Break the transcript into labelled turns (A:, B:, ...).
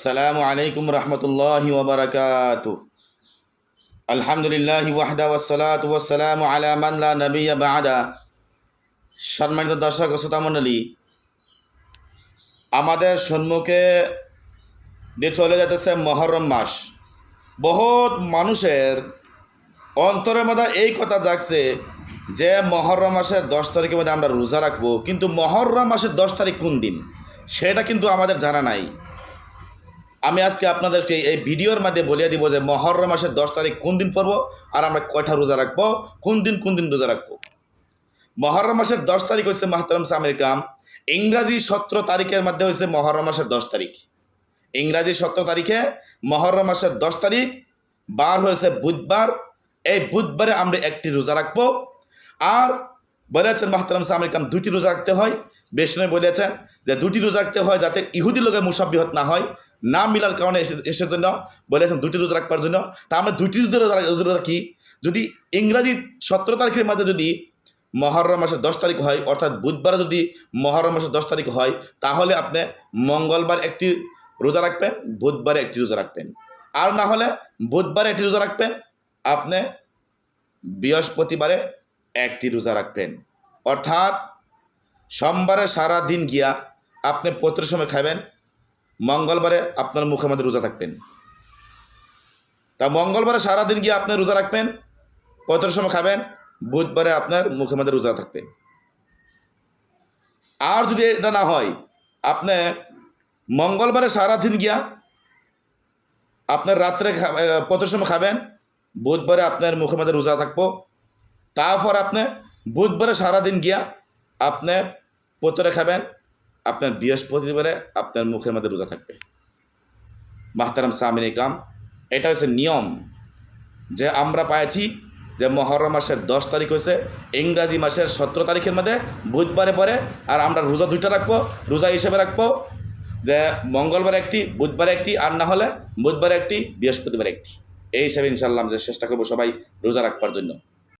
A: আসসালামু আলাইকুম রহমতুল্লাহ ওবরাকাত আলহামদুলিল্লাহ ওয়াহদা ওয়াসালাত ওয়াসালামু আলা মানলা নবিয়া বাদা। সম্মানিত দর্শক শ্রোতামণ্ডলী, আমাদের সম্মুখে দিয়ে চলে যেতেছে মহরম মাস, বহুত মানুষের অন্তরের মধ্যে এই কথা জাগছে যে মহরম মাসের দশ তারিখের মধ্যে আমরা রোজা রাখব, কিন্তু মহরম মাসের দশ তারিখ কোন দিন? সেটা কিন্তু আমাদের জানা নাই। আমি আজকে আপনাদেরকে এই ভিডিওর মাধ্যমে বলিয়ে দিব যে মহরম মাসের দশ তারিখ কোন দিন পড়ব আর আমরা কয়টা রোজা রাখব? কোন দিন কোন দিন রোজা রাখব? মহরম মাসের দশ তারিখ হচ্ছে মাহতারাম সামির কাম। ইংরাজি সতেরো তারিখের মধ্যে হচ্ছে মহরম মাসের দশ তারিখ। ইংরাজি সতেরো তারিখে মহরম মাসের দশ তারিখ, বার হয়েছে বুধবার। এই বুধবারে আমরা একটি রোজা রাখব। আর বলেছেন মাহতারাম সামির কাম দুটি রোজা রাখতে হয়। বেশনে বলেছেন যে দুটি রোজা রাখতে হয় যাতে ইহুদি লোকের মুসাব্বিহত না হয়। না মিলার কারণে এসে এসে জন্য বলেছেন দুটি রোজা রাখবার জন্য। তা আমরা দুটি রোজা রোজা রাখি যদি ইংরাজি সতেরো তারিখের মধ্যে যদি মহরম মাসের দশ তারিখ হয়, অর্থাৎ বুধবার যদি মহরম মাসের দশ তারিখ হয়, তাহলে আপনি মঙ্গলবার একটি রোজা রাখবেন, বুধবারে একটি রোজা রাখবেন। আর না হলে বুধবারে একটি রোজা রাখবেন, আপনি বৃহস্পতিবারে একটি রোজা রাখবেন। অর্থাৎ সোমবারে সারা দিন গিয়া আপনি পত্র সময় খাবেন মঙ্গলবারে আপনার মুখে মধ্যে রোজা থাকতেন। তা মঙ্গলবারে সারা দিন গিয়ে আপনি রোজা রাখবেন? পত্র সময় খাবেন? বুধবারে আপনার মুখে মধ্যে রোজা থাকবে। আর যদি এটা না হয়, আপনি মঙ্গলবারে সারা দিন গিয়া আপনার রাত্রে পত্র সময় খাবেন? বুধবারে আপনার মুখে মধ্যে রোজা থাকব। তারপর আপনি বুধবারে সারাদিন গিয়া আপনি পতরে খাবেন আপনার বৃহস্পতিবারে আপনার মুখের মধ্যে রোজা থাকবে। মাহতারাম সামিন ইকরাম, এটা হচ্ছে নিয়ম যে আমরা পাইছি যে মহরম মাসের দশ তারিখ হয়েছে, ইংরাজি মাসের সতেরো তারিখের মধ্যে বুধবারে পরে আর আমরা রোজা দুইটা রাখব, রোজা হিসেবে রাখব যে মঙ্গলবার একটি, বুধবার একটি আর না হলে বুধবার একটি, বৃহস্পতিবার একটি। এই হিসাবে ইনশাল্লাহ আমরা চেষ্টা করব সবাই রোজা রাখবার জন্য।